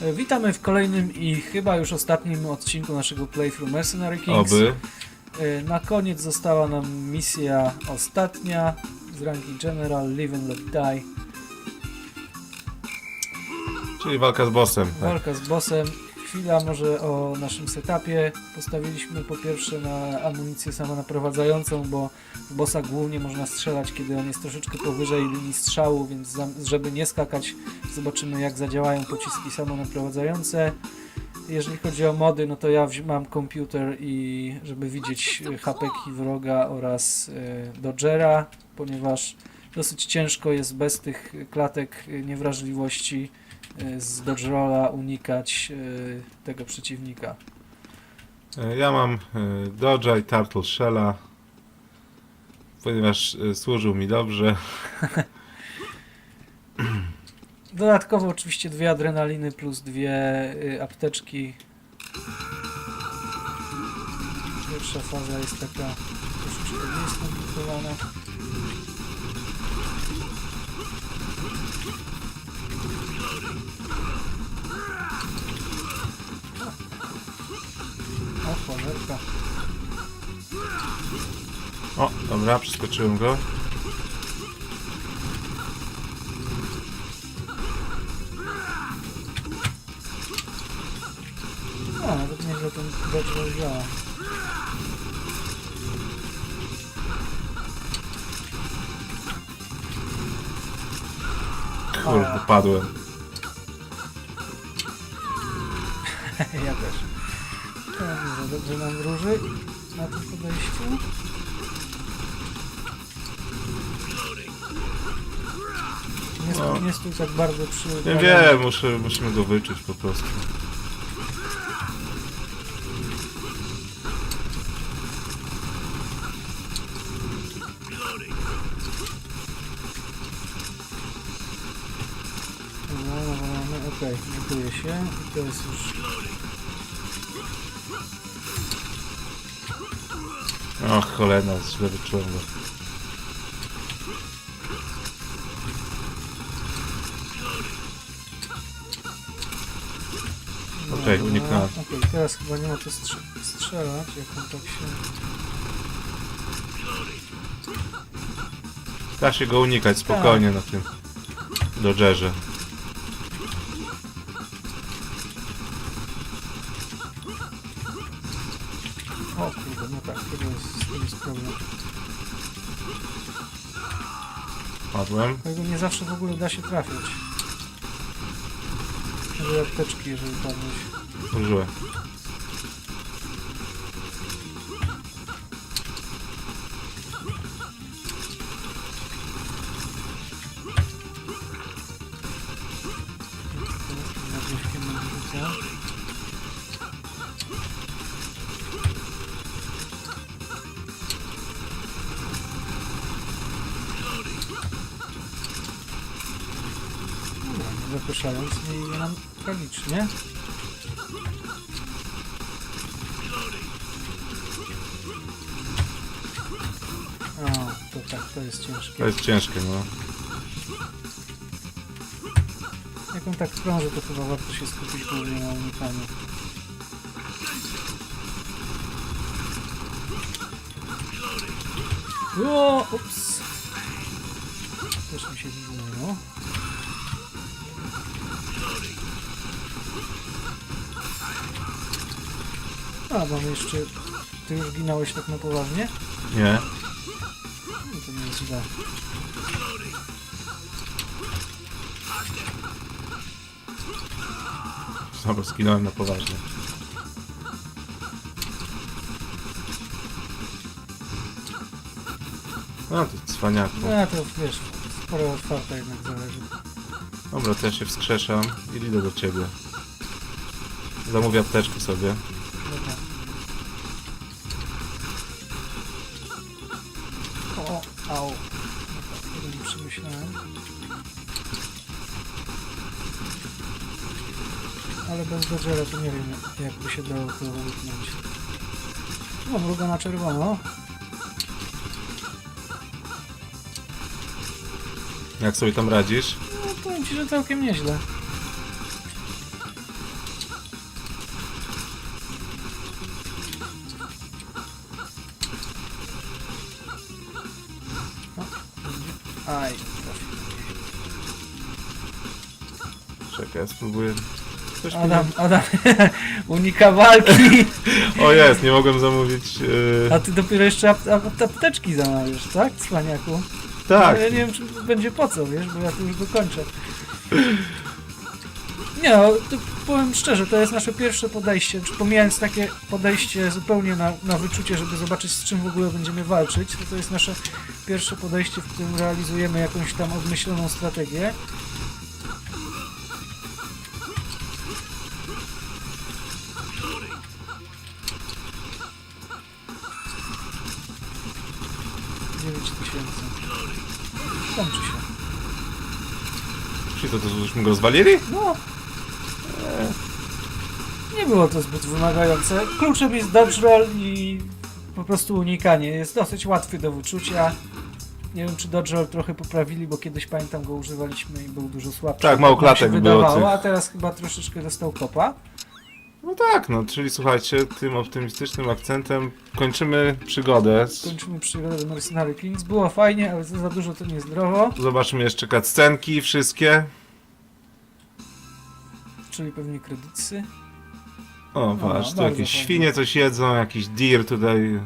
Witamy w kolejnym i chyba już ostatnim odcinku naszego playthrough Mercenary Kings. Oby. E, Na koniec została nam misja ostatnia z rangi General Live and Let Die. Czyli walka z bossem. Tak. Walka z bossem. Chwila może o naszym setupie. Postawiliśmy po pierwsze na amunicję samonaprowadzającą, bo w bossa głównie można strzelać, kiedy on jest troszeczkę powyżej linii strzału, więc żeby nie skakać, zobaczymy jak zadziałają pociski samonaprowadzające. Jeżeli chodzi o mody, no to ja mam komputer i żeby widzieć e, hapeki wroga oraz e, dodgera, ponieważ dosyć ciężko jest bez tych klatek e, niewrażliwości z dodge rolla unikać e, tego przeciwnika. E, Ja mam e, Dodge'a i Turtle Shella, ponieważ e, służył mi dobrze. Dodatkowo oczywiście dwie adrenaliny plus dwie y, apteczki. Pierwsza faza jest taka troszeczkę mniej skomplikowana. Cholerka. O, dobra, przeskoczyłem go. O, nawet nieźle ten dodge działa. Kurde, padłem. ja też. Dobrze, dobrze nam wróży na tym podejściu. Nie, No. nie stój tak bardzo przy... Nie wiem, muszę, musimy go wyczuć po prostu. No, no, no, no, okej, gotuje się. I to jest już... O, cholera, źle wyczułem go. Okej, Dobra, uniknąłem. Okej, teraz chyba nie ma co strze strzelać, jak on tak się... Da się go unikać spokojnie na tym Dodgerze. O kurde, no tak, to jest, jest problem. Padłem. Tego nie zawsze w ogóle da się trafiać. Może apteczki, jeżeli padłeś. Użyłem. Dobra, nie idzie nam tragicznie. O, to tak, to jest ciężkie. To jest ciężkie, no. Jak on tak krąży, to chyba warto się skupić głównie na unikaniu. O, ups. Też mi się wyglądało. A, mamy jeszcze... Ty już ginąłeś tak na poważnie? Nie. No to nie jest źle. Znowu skinąłem na poważnie. No to cwaniaku. No to wiesz, sporo od farta jednak zależy. Dobra, to ja się wskrzeszam i idę do ciebie. Zamówię apteczkę sobie. ale bez dozera to nie wiem, jakby się dało to uniknąć. No, druga na czerwono. Jak sobie tam radzisz? No, powiem Ci, że całkiem nieźle. No. Aj, Czekaj, ja spróbuję mi- Adam, Adam unika walki, O jest, nie mogłem zamówić. Yy... a ty dopiero jeszcze ap ap apteczki zamawiasz, tak, cwaniaku? Tak, Ale ja nie wiem, czy będzie po co, wiesz, bo ja tu już dokończę. Nie no, to powiem szczerze, to jest nasze pierwsze podejście, czy pomijając takie podejście zupełnie na, na wyczucie, żeby zobaczyć z czym w ogóle będziemy walczyć, to to jest nasze pierwsze podejście, w którym realizujemy jakąś tam odmyśloną strategię. To, to żeśmy go rozwalili? No. E, nie było to zbyt wymagające. Kluczem jest dodge roll i po prostu unikanie. Jest dosyć łatwy do wyczucia. Nie wiem, czy dodge roll trochę poprawili, bo kiedyś pamiętam go używaliśmy i był dużo słabszy. Tak, mało się klatek było wydawało, a teraz chyba troszeczkę dostał kopa. No tak, no, czyli słuchajcie, tym optymistycznym akcentem kończymy przygodę. Kończymy przygodę do Mercenary Kings. Było fajnie, ale za za dużo to niezdrowo. Zobaczymy jeszcze cutscenki wszystkie. Czyli pewnie kredytsy. O, patrz, tu No, bardzo jakieś fajnie. świnie coś jedzą, jakiś deer tutaj.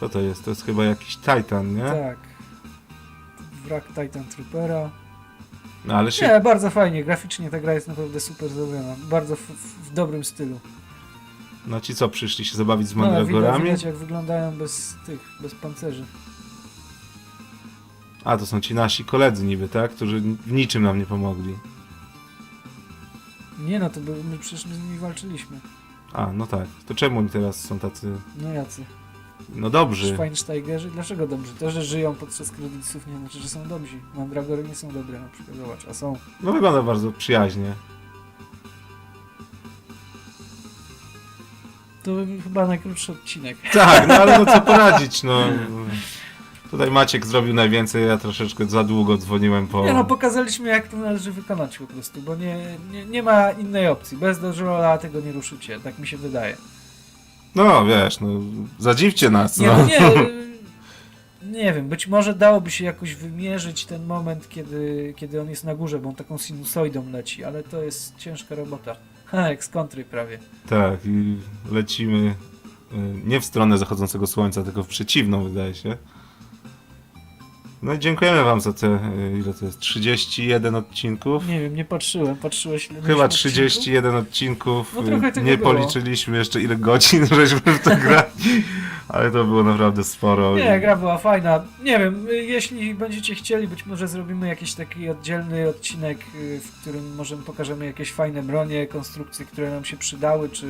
Co to jest? To jest chyba jakiś Titan, nie? Tak. Wrak Titan Troopera. No ale się... Nie, bardzo fajnie. Graficznie ta gra jest naprawdę super zrobiona. Bardzo w, w, w dobrym stylu. No ci co, przyszli się zabawić z No, widać, mandragorami? widać jak wyglądają bez tych, bez pancerzy. A, to są ci nasi koledzy niby, tak? Którzy w niczym nam nie pomogli. Nie no, to by, my przecież my z nimi walczyliśmy. A, no tak. To czemu oni teraz są tacy... No jacy? No dobrzy. Schweinsteigerzy? Dlaczego dobrzy? To, że żyją podczas kredytów nie znaczy, że są dobrzy. Mandragory nie są dobre na przykład, zobacz, a są. No wygląda bardzo przyjaźnie. To chyba najkrótszy odcinek. Tak, no ale no co poradzić, no. Tutaj Maciek zrobił najwięcej, ja troszeczkę za długo dzwoniłem po... Nie no, pokazaliśmy jak to należy wykonać po prostu, bo nie, nie, nie ma innej opcji. Bez dożrola tego nie ruszycie, tak mi się wydaje. No wiesz, no zadziwcie nas, Nie, no. no nie, nie wiem, być może dałoby się jakoś wymierzyć ten moment, kiedy, kiedy on jest na górze, bo on taką sinusoidą leci, ale to jest ciężka robota. Ha, jak z kontry prawie. Tak, i lecimy y, nie w stronę zachodzącego słońca, tylko w przeciwną, wydaje się. No i dziękujemy wam za te, y, ile to jest, 31 odcinków? Nie wiem, nie patrzyłem, patrzyłeś ile Chyba mieliśmy odcinków? 31 odcinków. No trochę tego nie było. policzyliśmy jeszcze ile godzin żeśmy w to grali, ale to było naprawdę sporo. Nie, gra była fajna. Nie wiem, y, jeśli będziecie chcieli, być może zrobimy jakiś taki oddzielny odcinek, y, w którym może pokażemy jakieś fajne bronie, konstrukcje, które nam się przydały, czy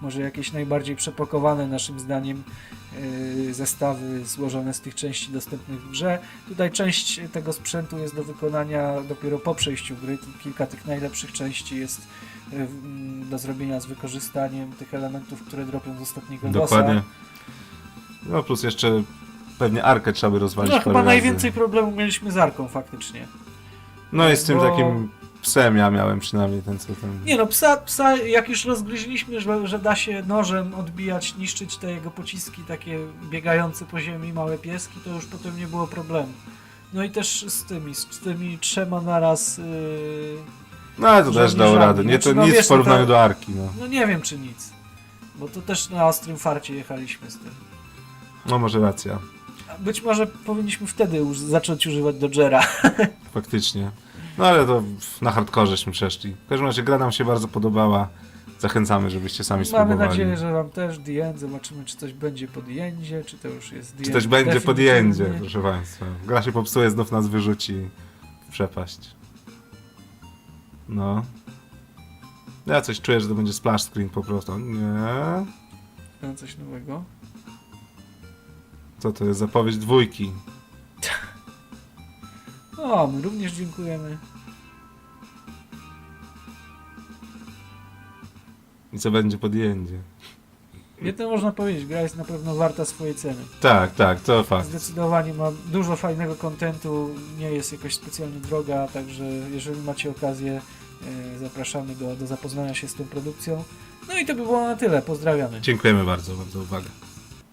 może jakieś najbardziej przepakowane naszym zdaniem y, zestawy złożone z tych części dostępnych w grze. Tutaj część tego sprzętu jest do wykonania dopiero po przejściu gry. Kilka tych najlepszych części jest y, mm, do zrobienia z wykorzystaniem tych elementów, które dropią z ostatniego bossa. Dokładnie. No plus jeszcze pewnie arkę trzeba by rozwalić No chyba razy. najwięcej problemów mieliśmy z Arką faktycznie. No i z tym bo- takim psem ja miałem przynajmniej ten co ten... Nie no, psa, psa jak już rozgryźliśmy, że, że da się nożem odbijać, niszczyć te jego pociski takie biegające po ziemi, małe pieski, to już potem nie było problemu. No i też z tymi, z tymi trzema naraz, yy, No ale to też dało radę. Nie to Znaczy, no nic wiesz, w porównaniu to- do arki, no. no nie wiem czy nic. Bo to też na ostrym farcie jechaliśmy z tym. No może racja. A Być może powinniśmy wtedy już zacząć używać Dodgera. Faktycznie. No ale to na hardkorześmy przeszli. W każdym razie gra nam się bardzo podobała. Zachęcamy, żebyście sami Mamy spróbowali. nadzieję, że wam też The End. Zobaczymy, czy coś będzie pod Jendzie, czy to już jest The Czy też będzie definitywnie. jędzie, proszę Państwa. Gra się popsuje, znów nas wyrzuci w przepaść. No. Ja coś czuję, że to będzie splash screen po prostu. Nie. Mam coś nowego. Co to jest? Zapowiedź dwójki. O, my również dziękujemy. I co będzie pod jędzie. Jedno można powiedzieć, gra jest na pewno warta swojej ceny. Tak, tak, to fakt. Zdecydowanie ma dużo fajnego kontentu, nie jest jakoś specjalnie droga, także jeżeli macie okazję, e, zapraszamy do, do zapoznania się z tą produkcją. No i to by było na tyle, pozdrawiamy. Dziękujemy bardzo, bardzo za uwagę.